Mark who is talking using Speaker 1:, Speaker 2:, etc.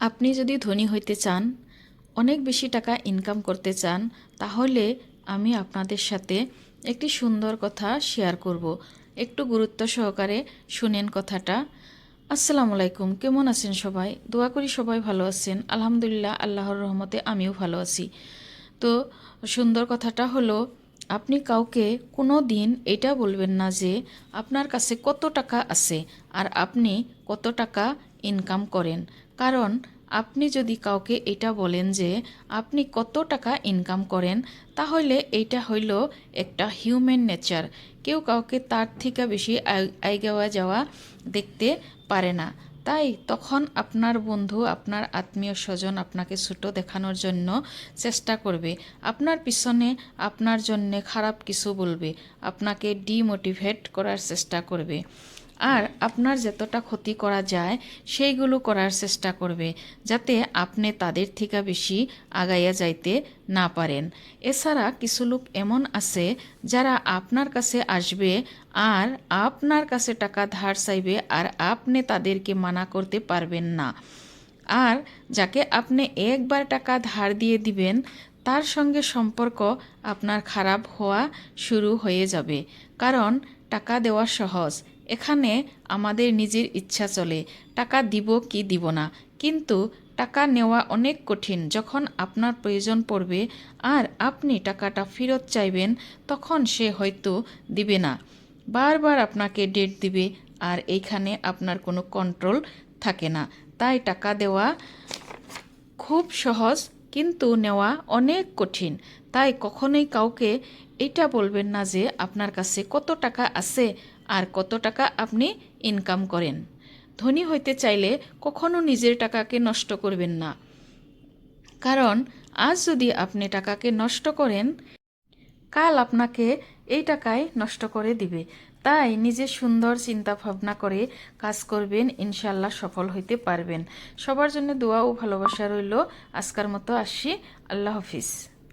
Speaker 1: আপনি যদি ধনী হইতে চান, অনেক বেশি টাকা ইনকাম করতে চান, তাহলে আমি আপনাদের সাথে একটি সুন্দর কথা শেয়ার করব। একটু গুরুত্ব সহকারে শুনেন কথাটা। আসসালামু আলাইকুম, কেমন আছেন সবাই? দোয়া করি সবাই ভালো আছেন। আলহামদুলিল্লাহ, আল্লাহর রহমতে আমিও ভালো আছি। তো সুন্দর কথাটা হলো, আপনি কাউকে কোনো দিন এটা বলবেন না যে, আপনার কাছে কত টাকা আছে? আর আপনি কত টাকা ইনকাম করেন। কারণ আপনি যদি কাউকে এটা বলেন যে আপনি কত টাকা ইনকাম করেন, তাহলে এইটা হইল একটা হিউম্যান নেচার কেউ কাউকে তার থেকে বেশি আই- আইগাওয়া যাওয়া দেখতে পারে না। তাই তখন আপনার বন্ধু, আপনার আত্মীয় স্বজন আপনাকে ছোট দেখানোর জন্য চেষ্টা করবে। আপনার পিছনে আপনার জন্য খারাপ কিছু বলবে। আপনাকে ডিমোটিভেট করার চেষ্টা করবে। আর আপনার যতটা ক্ষতি করা যায়, সেইগুলো করার চেষ্টা করবে, যাতে আপনি তাদের থেকে বেশি আগাইয়া যাইতে না পারেন। এছাড়া কিছু লোক এমন আছে, যারা আপনার কাছে আসবে আর আপনার কাছে টাকা ধার চাইবে আর আপনি তাদেরকে মানা করতে পারবেন না। আর যাকে আপনি একবার টাকা ধার দিয়ে দিবেন, তার সঙ্গে সম্পর্ক আপনার খারাপ হওয়া শুরু হয়ে যাবে। কারণ টাকা দেওয়া সহজ এখানে আমাদের নিজের ইচ্ছা চলে। টাকা দিব কি দিব না। কিন্তু টাকা নেওয়া অনেক কঠিন। যখন আপনার প্রয়োজন পড়বে আর আপনি টাকাটা ফেরত চাইবেন, তখন সে হয়তো দিবে না। বারবার আপনাকে ডেট দিবে আর এইখানে আপনার কোনো কন্ট্রোল থাকে না। তাই টাকা দেওয়া খুব সহজ কিন্তু নেওয়া অনেক কঠিন। তাই কখনোই কাউকে এটা বলবেন না যে আপনার কাছে কত টাকা আছে আর কত টাকা আপনি ইনকাম করেন। ধনী হইতে চাইলে কখনো নিজের টাকাকে নষ্ট করবেন না। কারণ আজ যদি আপনি টাকাকে নষ্ট করেন কাল আপনাকে এই টাকায় নষ্ট করে দিবে। তাই নিজে সুন্দর চিন্তা ভাবনা করে কাজ করবেন ইনশাল্লাহ সফল হইতে পারবেন। সবার জন্য দোয়া ও ভালোবাসা রইল। আজকার মতো আসি আল্লাহ হাফিজ।